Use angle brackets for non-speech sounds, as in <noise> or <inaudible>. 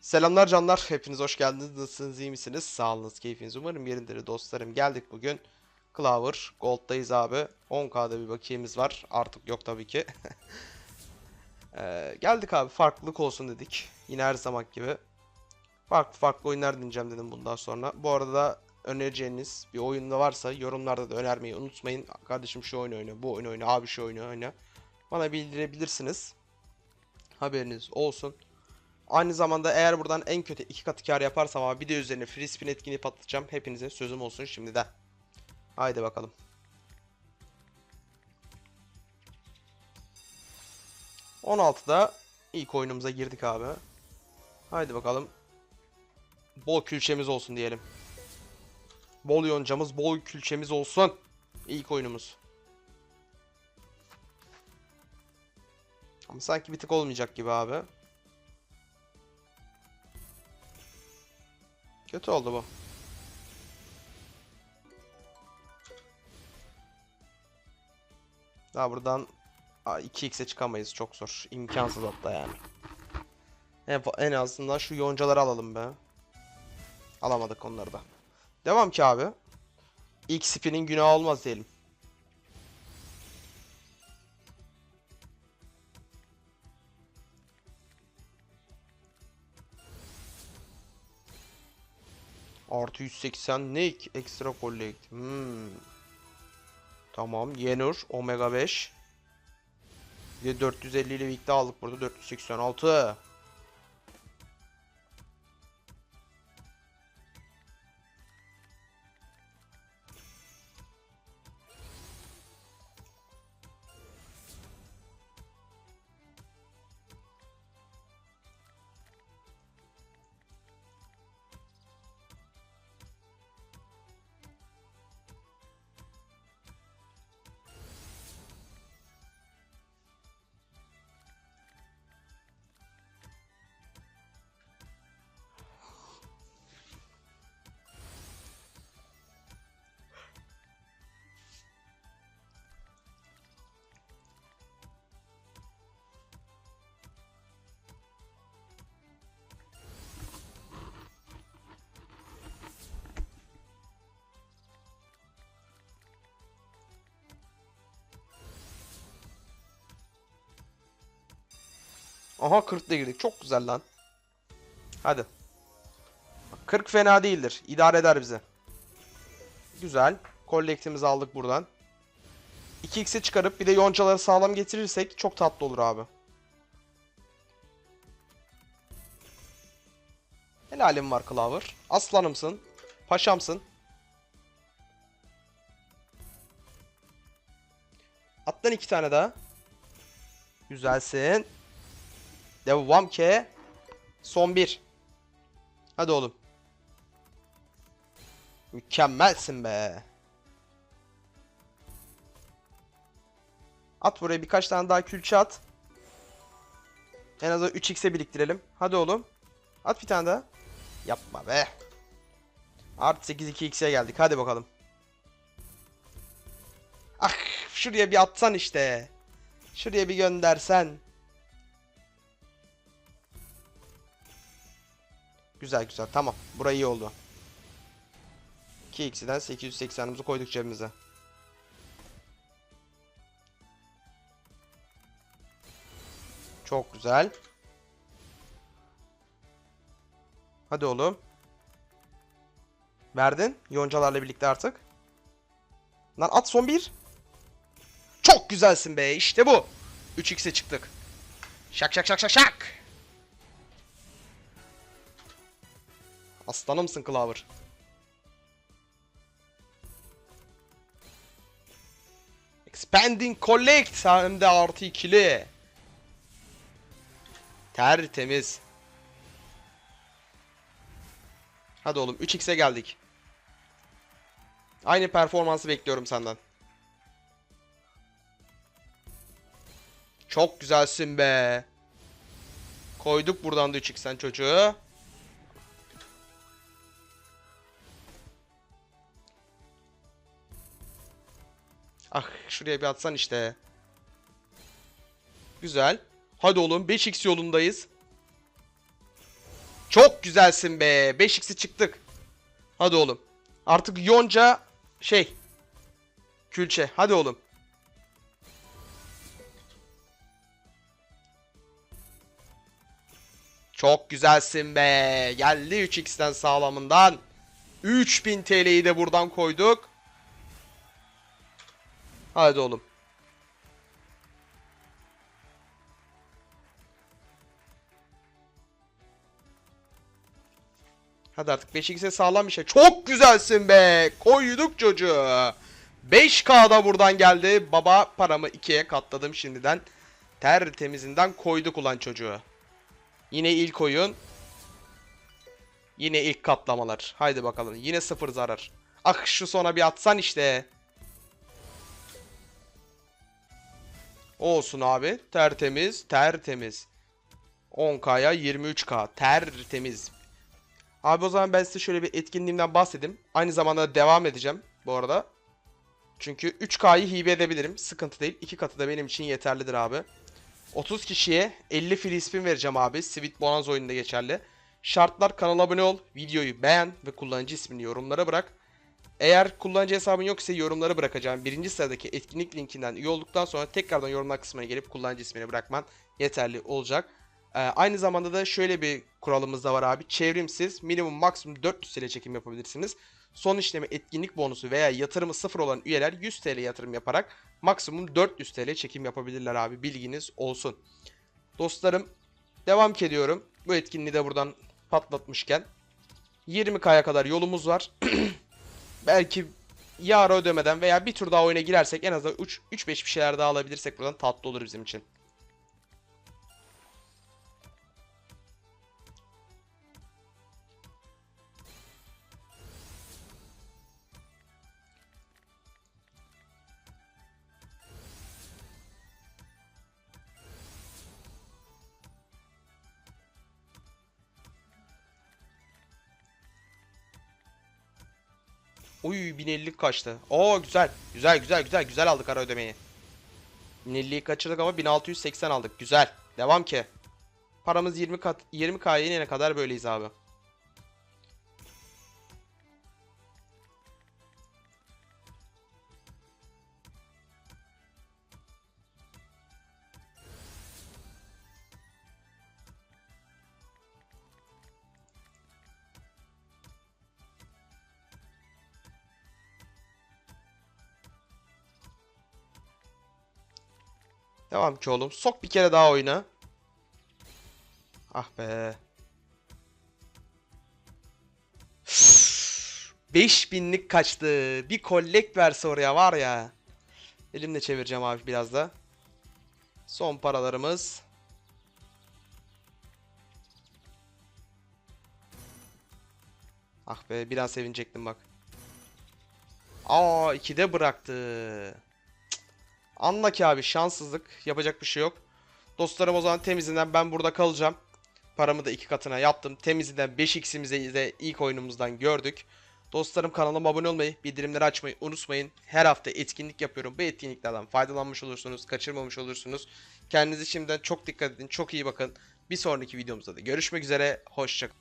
Selamlar canlar. Hepiniz hoş geldiniz. Nasılsınız? iyi misiniz? Sağolunuz, keyfiniz umarım yerindedir dostlarım. Geldik bugün. Clover Gold'dayız abi. 10k'da bir bakiyemiz var. Artık yok tabii ki. <laughs> Ee, geldik abi. Farklılık olsun dedik. Yine her zaman gibi. Farklı farklı oyunlar dinleyeceğim dedim bundan sonra. Bu arada önereceğiniz bir oyunda varsa yorumlarda da önermeyi unutmayın. Kardeşim şu oyunu oyna, bu oyunu oyna, abi şu oyunu oyna. Bana bildirebilirsiniz. Haberiniz olsun. Aynı zamanda eğer buradan en kötü iki katı kar yaparsam abi bir de üzerine free spin etkinliği patlatacağım. Hepinize sözüm olsun şimdiden. Haydi bakalım. ...16'da ilk oyunumuza girdik abi. Haydi bakalım. Bol külçemiz olsun diyelim. Bol yoncamız, bol külçemiz olsun. İlk oyunumuz. Ama sanki bir tık olmayacak gibi abi. Kötü oldu bu. Daha buradan Aa, 2x'e çıkamayız çok zor. İmkansız hatta yani. En, en azından şu yoncaları alalım be. Alamadık onları da. Devam ki abi. İlk spinin günah olmaz diyelim. Artı 180 ne? Ekstra collect. Hmm. Tamam. Yenur. Omega 5. Bir de 450 ile birlikte aldık burada. 486. Aha 40 ile girdik. Çok güzel lan. Hadi. 40 fena değildir. İdare eder bize. Güzel. Collect'imizi aldık buradan. 2x'e çıkarıp bir de yoncaları sağlam getirirsek çok tatlı olur abi. Helalim var Clover. Aslanımsın. Paşamsın. Atlan iki tane daha. Güzelsin. Devam ki. Son bir. Hadi oğlum. Mükemmelsin be. At buraya birkaç tane daha külçe at. En azından 3x'e biriktirelim. Hadi oğlum. At bir tane daha. Yapma be. Artı 8 2x'e geldik. Hadi bakalım. Ah şuraya bir atsan işte. Şuraya bir göndersen. Güzel güzel tamam. Burayı iyi oldu. 2x'den 880'imizi koyduk cebimize. Çok güzel. Hadi oğlum. Verdin. Yoncalarla birlikte artık. Lan at son bir. Çok güzelsin be. İşte bu. 3x'e çıktık. Şak şak şak şak şak. Aslanımsın Clover. Expanding Collect hem de artı ikili. Tertemiz. Hadi oğlum 3x'e geldik. Aynı performansı bekliyorum senden. Çok güzelsin be. Koyduk buradan da 3x'en çocuğu. Şuraya bir atsan işte. Güzel. Hadi oğlum 5x yolundayız. Çok güzelsin be. 5x'i çıktık. Hadi oğlum. Artık Yonca şey. Külçe. Hadi oğlum. Çok güzelsin be. Geldi 3x'ten sağlamından. 3000 TL'yi de buradan koyduk. Hadi oğlum. Hadi artık 5x'e sağlam bir şey. Çok güzelsin be. Koyduk çocuğu. 5K da buradan geldi. Baba paramı 2'ye katladım şimdiden. Tertemizinden koyduk ulan çocuğu. Yine ilk oyun. Yine ilk katlamalar. Haydi bakalım. Yine sıfır zarar. Ah şu sona bir atsan işte. Olsun abi. Tertemiz. Tertemiz. 10K'ya 23K. Tertemiz. Abi o zaman ben size şöyle bir etkinliğimden bahsedeyim. Aynı zamanda da devam edeceğim bu arada. Çünkü 3K'yı hibe edebilirim. Sıkıntı değil. 2 katı da benim için yeterlidir abi. 30 kişiye 50 free spin vereceğim abi. Sweet Bonanza oyununda geçerli. Şartlar kanala abone ol, videoyu beğen ve kullanıcı ismini yorumlara bırak. Eğer kullanıcı hesabın yok ise yorumlara bırakacağım. Birinci sıradaki etkinlik linkinden üye olduktan sonra tekrardan yorumlar kısmına gelip kullanıcı ismini bırakman yeterli olacak. Ee, aynı zamanda da şöyle bir kuralımız da var abi. Çevrimsiz minimum maksimum 400 TL çekim yapabilirsiniz. Son işlemi etkinlik bonusu veya yatırımı sıfır olan üyeler 100 TL yatırım yaparak maksimum 400 TL çekim yapabilirler abi. Bilginiz olsun. Dostlarım devam ediyorum. Bu etkinliği de buradan patlatmışken 20K'ya kadar yolumuz var. <clears throat> Belki yarı ödemeden veya bir tur daha oyuna girersek en azından 3-5 bir şeyler daha alabilirsek buradan tatlı olur bizim için. Uy 1050'lik kaçtı. Oo güzel. Güzel güzel güzel güzel aldık ara ödemeyi. 1050'yi kaçırdık ama 1680 aldık. Güzel. Devam ki. Paramız 20 kat 20K'ya inene kadar böyleyiz abi. Devam ki oğlum. Sok bir kere daha oyuna. Ah be. 5000'lik kaçtı. Bir collect verse oraya var ya. Elimle çevireceğim abi biraz da. Son paralarımız. Ah be bir an sevinecektim bak. Aa 2'de bıraktı. Anla ki abi şanssızlık. Yapacak bir şey yok. Dostlarım o zaman temizinden ben burada kalacağım. Paramı da iki katına yaptım. Temizinden 5x'imizi de ilk oyunumuzdan gördük. Dostlarım kanalıma abone olmayı, bildirimleri açmayı unutmayın. Her hafta etkinlik yapıyorum. Bu etkinliklerden faydalanmış olursunuz, kaçırmamış olursunuz. Kendinize şimdiden çok dikkat edin, çok iyi bakın. Bir sonraki videomuzda da görüşmek üzere. Hoşçakalın.